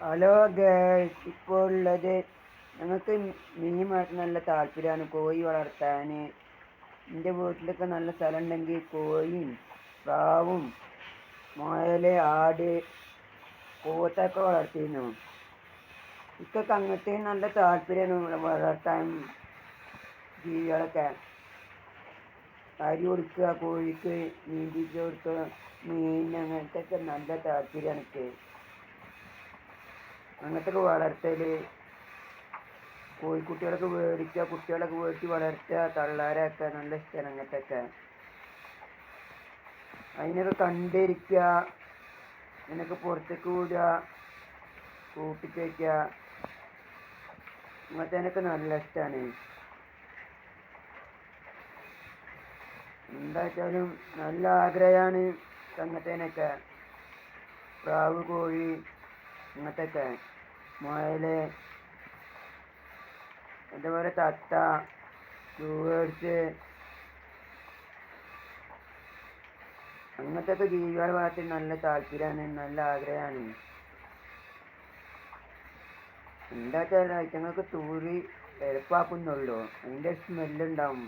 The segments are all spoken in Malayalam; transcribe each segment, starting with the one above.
ഹലോ ഗേൾസ് ഇപ്പോൾ ഉള്ളത് ഞങ്ങൾക്ക് മീനുമായിട്ട് നല്ല താല്പര്യമാണ് കോഴി വളർത്താൻ. എന്റെ വീട്ടിലൊക്കെ നല്ല സ്ഥലം ഉണ്ടെങ്കിൽ കോഴിയും പ്രാവും മുയൽ ആട് പോത്തൊക്കെ വളർത്തിയിരുന്നു. ഇക്കൊക്കെ അങ്ങനത്തെ നല്ല താല്പര്യമാണ് വളർത്താൻ ജീവികളൊക്കെ. അരി കൊടുക്കുക കോഴിക്ക് മീൻ തീറ്റ കൊടുക്കുക മീൻ അങ്ങനത്തെ ഒക്കെ നല്ല താല്പര്യമാണ് എനിക്ക്. അങ്ങനത്തെ ഒക്കെ വളർത്തൽ കോഴിക്കുട്ടികളൊക്കെ മേടിക്കുക കുട്ടികളൊക്കെ മേടിച്ച് വളർത്തുക തള്ളാരൊക്കെ നല്ല ഇഷ്ടമാണ് അങ്ങനത്തെ ഒക്കെ അതിനൊക്കെ കണ്ടിരിക്കുക അതിനൊക്കെ പുറത്തേക്ക് വിടുക കൂട്ടിക്കയറ്റുക അങ്ങനത്തേനൊക്കെ നല്ല ഇഷ്ടമാണ് എന്താ വെച്ചാലും നല്ല ആഗ്രഹമാണ് അങ്ങനത്തേനൊക്കെ പ്രാവ് കോഴി അങ്ങനത്തെയൊക്കെ. മുയൽ അതേപോലെ തത്ത ബേഡ്സ് അങ്ങനത്തെ ഒക്കെ ജീവികളെ വളർത്തി നല്ല താല്പര്യമാണ് നല്ല ആഗ്രഹമാണ്. എന്താ വെച്ചാൽ ഐറ്റങ്ങൾക്ക് തൂറി എളുപ്പാക്കുന്നുള്ളൂ. അതിന്റെ സ്മെല്ലുണ്ടാവും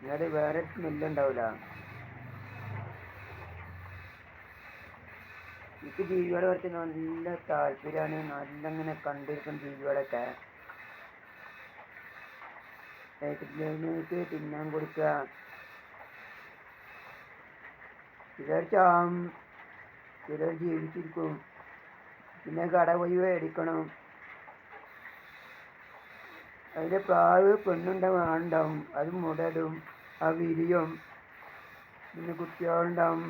എന്നാലും വേറെ സ്മെല്ലുണ്ടാവില്ല എനിക്ക് ജീവികളെ വളർത്തി നല്ല താല്പര്യമാണ്. നല്ല ഇങ്ങനെ കണ്ടിരിക്കും ജീവികളൊക്കെ ഏകദേശം തിന്നാൻ കൊടുക്കുക. ചിലർ ചിലർ ജീവിച്ചിരിക്കും. പിന്നെ കട പോയി മേടിക്കണം. അതിന്റെ പ്രാവ് പെണ്ണുണ്ടാവും ആണുണ്ടാവും. അത് മുടടും ആ വിരിയും. പിന്നെ കുട്ടികളുണ്ടാവും.